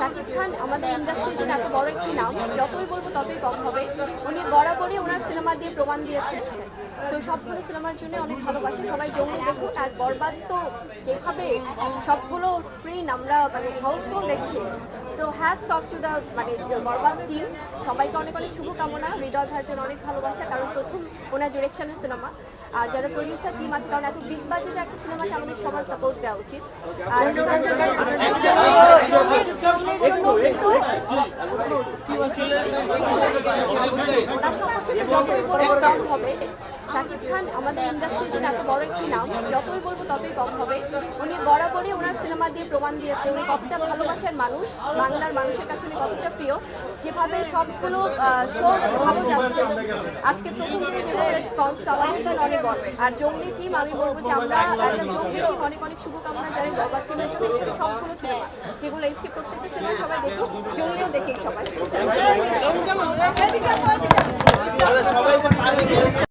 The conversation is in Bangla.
শাকিব খান আমাদের ইন্ডাস্ট্রির জন্য এত বড় একটি নাম, যতই বলব ততই কম হবে। উনি বরাবরই ওনার সিনেমা দিয়ে প্রমাণ দিয়েছেন তো সবগুলো সিনেমার জন্য অনেক ভালোবাসি, সবাই জঙ্গি দেখুন আর বরবাদ তো যেভাবে, সবগুলো স্ক্রিন আমরা মানে হাউসফুল দেখছি। So hats off to the মানে বরবাদ টিম সবাইকে অনেক অনেক শুভকামনা, হৃদয় ভাইয়ের জন্য অনেক ভালোবাসা, কারণ প্রথম ওনার ডিরেকশনের সিনেমা আর যারা প্রডিউসার টিম আছে, কারণ এত বিগ বাজেটের একটা সিনেমাকে আমাদের সবার সাপোর্ট দেওয়া উচিত। আর সেখান থেকে ওনার সম্পর্কে যতই বলব কম হবে। শাকিব খান আমাদের ইন্ডাস্ট্রির জন্য এত বড় একটি নাম যতই বলব ততই কম হবে। উনি বরাবরই ওনার সিনেমা দিয়ে প্রমাণ দিয়েছে। উনি কতটা ভালোবাসার মানুষ বাংলার মানুষের কাছে উনি কতটা প্রিয়। যেভাবে সবগুলো শো ভালো যাচ্ছে। আজকে প্রথম দিনে যেভাবে রেসপন্স আমাদের জন্য অনেক গর্বের আর জঙ্গলি টিম আমি বলব যে আমরা জঙ্গলি টিম অনেক অনেক শুভকামনা জানাই। বরবাদ টিমের জন্য সবগুলো সিনেমা যেগুলো এসছে প্রত্যেকটা সিনেমা সবাই দেখুক জঙ্গলিও দেখুক সবাই।